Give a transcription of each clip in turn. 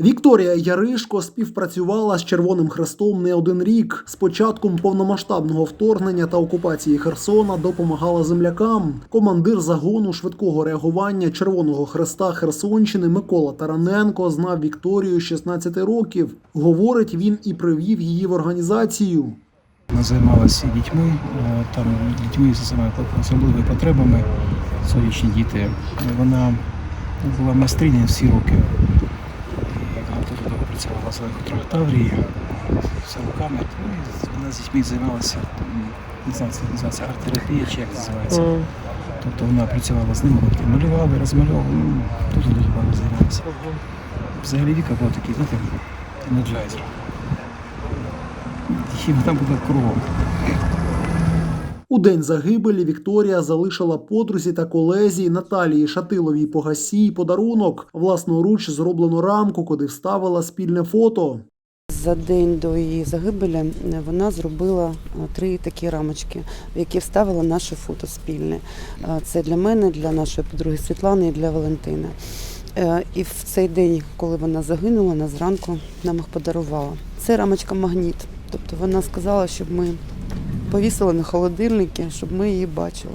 Вікторія Яришко співпрацювала з Червоним Хрестом не один рік. З початком повномасштабного вторгнення та окупації Херсона допомагала землякам. Командир загону швидкого реагування Червоного Хреста Херсонщини Микола Тараненко знав Вікторію 16 років. Говорить, він і привів її в організацію. Вона займалася дітьми, е, там дітьми з особливими потребами, сонячні діти. Вона була майстриня всі роки. І Вона дуже з Таврії, все руками. Ну, Вона з дітьми займалася, не знаю, це називається арт-терапія чи як це називається. Тобто вона працювала з ними, вони малювали, розмальовували, ну, тут люди багато займалися. Взагалі Віка була такий, знаєте, енерджайзер. Хіба там була кругом. У день загибелі Вікторія залишила подрузі та колезі Наталії Шатиловій Погасій подарунок власноруч зроблену рамку, куди вставила спільне фото. За день до її загибелі вона зробила е, три такі рамочки, в які вставила наше фото спільне. Е, Це для мене, для нашої подруги Світлани і для Валентини. Е, І в цей день, коли вона загинула, вона зранку нам їх подарувала. Це рамочка магніт. Тобто вона сказала, щоб ми повісили на холодильники, щоб ми її бачили.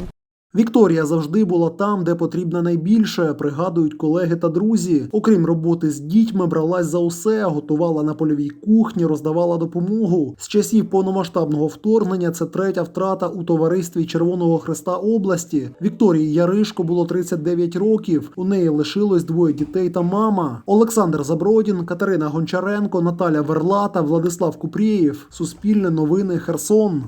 Вікторія завжди була там, де потрібно найбільше, пригадують колеги та друзі. Окрім роботи з дітьми, бралась за усе, готувала на польовій кухні, роздавала допомогу. З часів повномасштабного вторгнення це третя втрата у товаристві Червоного Хреста області. Вікторії Яришко було 39 років. У неї лишилось двоє дітей та мама. Олександр Забродін, Катерина Гончаренко, Наталя Верлата, Владислав Купрієв. Суспільне новини Херсон.